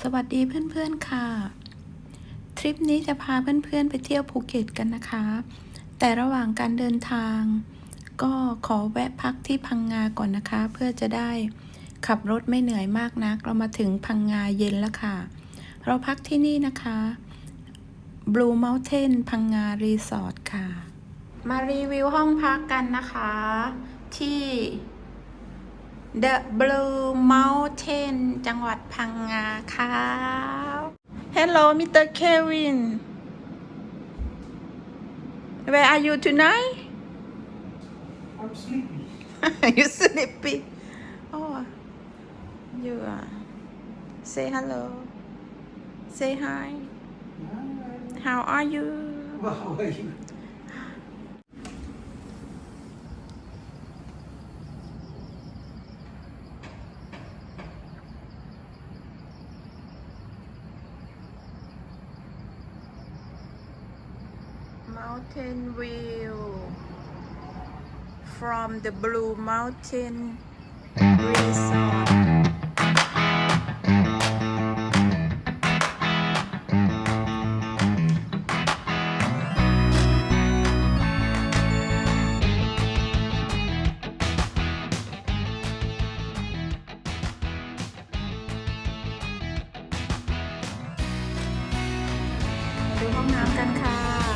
สวัสดีเพื่อนๆค่ะ ทริปนี้จะพาเพื่อนๆไปเที่ยวภูเก็ตกันนะคะ แต่ระหว่างการเดินทาง ก็ขอแวะพักที่พังงาก่อนนะคะ เพื่อจะได้ขับรถไม่เหนื่อยมากนัก เรามาถึงพังงาเย็นแล้วค่ะ เราพักที่นี่นะคะ Blue Mountain พังงารีสอร์ทค่ะ มารีวิวห้องพักกันนะคะ ที่ The Blue Mountain จังหวัดพังงาค่ะ Hello Mr. Kevin Where are you tonight I'm sleepy. You sleepy Oh you are Say hello Say hi How are you How are you? Mountain view from the Blue Mountain Resort ดูห้องน้ำกันค่ะ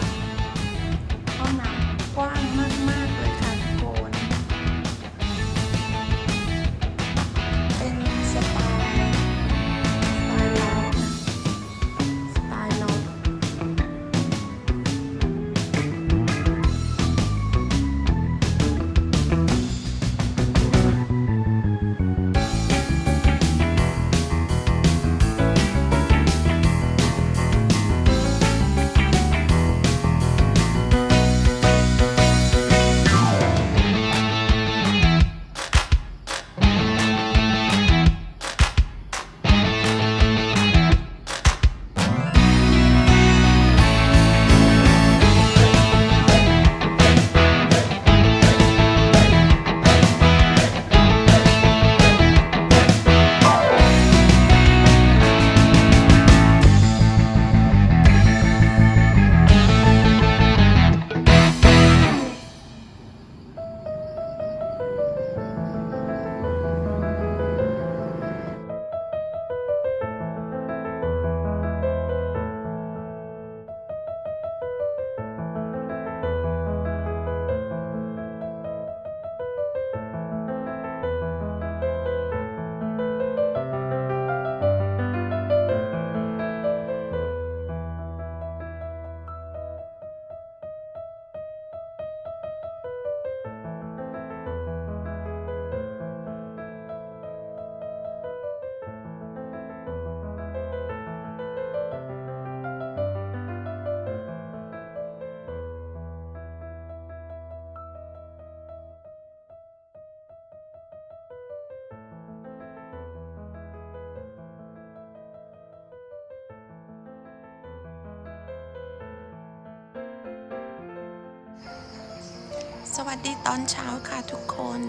สวัสดีตอนเช้าค่ะทุกคน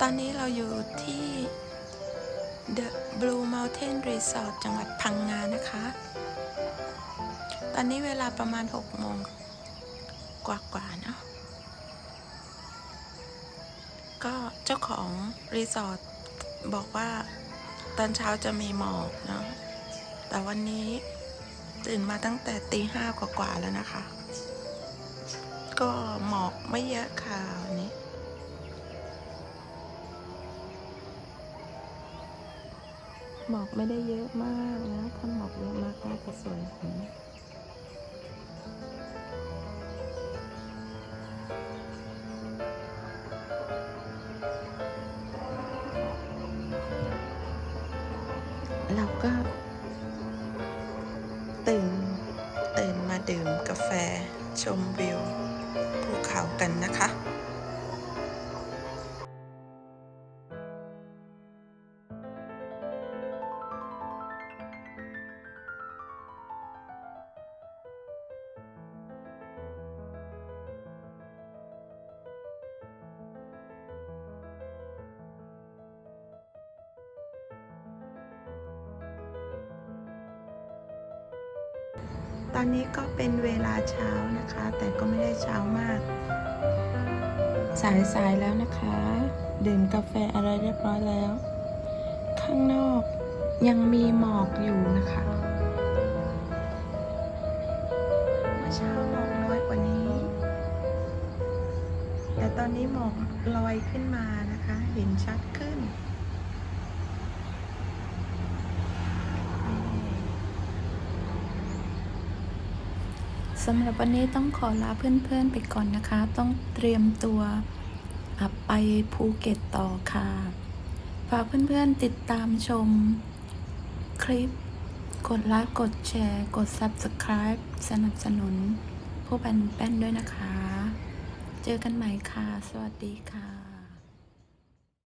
ตอนนี้เราอยู่ที่ The Blue Mountain Resort จังหวัดพังงานะคะ ตอนนี้เวลาประมาณ 6 โมงกว่าๆเนาะ ก็เจ้าของรีสอร์ทบอกว่าตอนเช้าจะมีหมอกเนาะ แต่วันนี้ตื่นมาตั้งแต่ตีห้ากว่าๆแล้วนะคะ ก็หมอกไม่เยอะค่ะวันนี้ หมอกไม่ได้เยอะมากนะ ถ้าหมอกเยอะมากน่าจะสวยกว่านี้เราก็ตื่นตื่นมาดื่มกาแฟชมวิว ภูเขากันนะคะ ตอนนี้ก็เป็นเวลาเช้านะคะ แต่ก็ไม่ได้เช้ามาก สายๆแล้วนะคะ ดื่มกาแฟอะไรเรียบร้อยแล้ว ข้างนอกยังมีหมอกอยู่นะคะเมื่อเช้าหมอกน้อยกว่านี้ แต่ตอนนี้หมอกลอยขึ้นมานะคะ เห็นชัดขึ้น สำหรับวันนี้ต้องขอลาเพื่อนๆไปก่อนนะคะ ต้องเตรียมตัวไปภูเก็ตต่อค่ะ ฝากเพื่อนๆติดตามชมคลิป กดไลค์กดแชร์ กด Subscribe สนับสนุนผู้บันแป้นด้วยนะคะ เจอกันใหม่ค่ะ สวัสดีค่ะ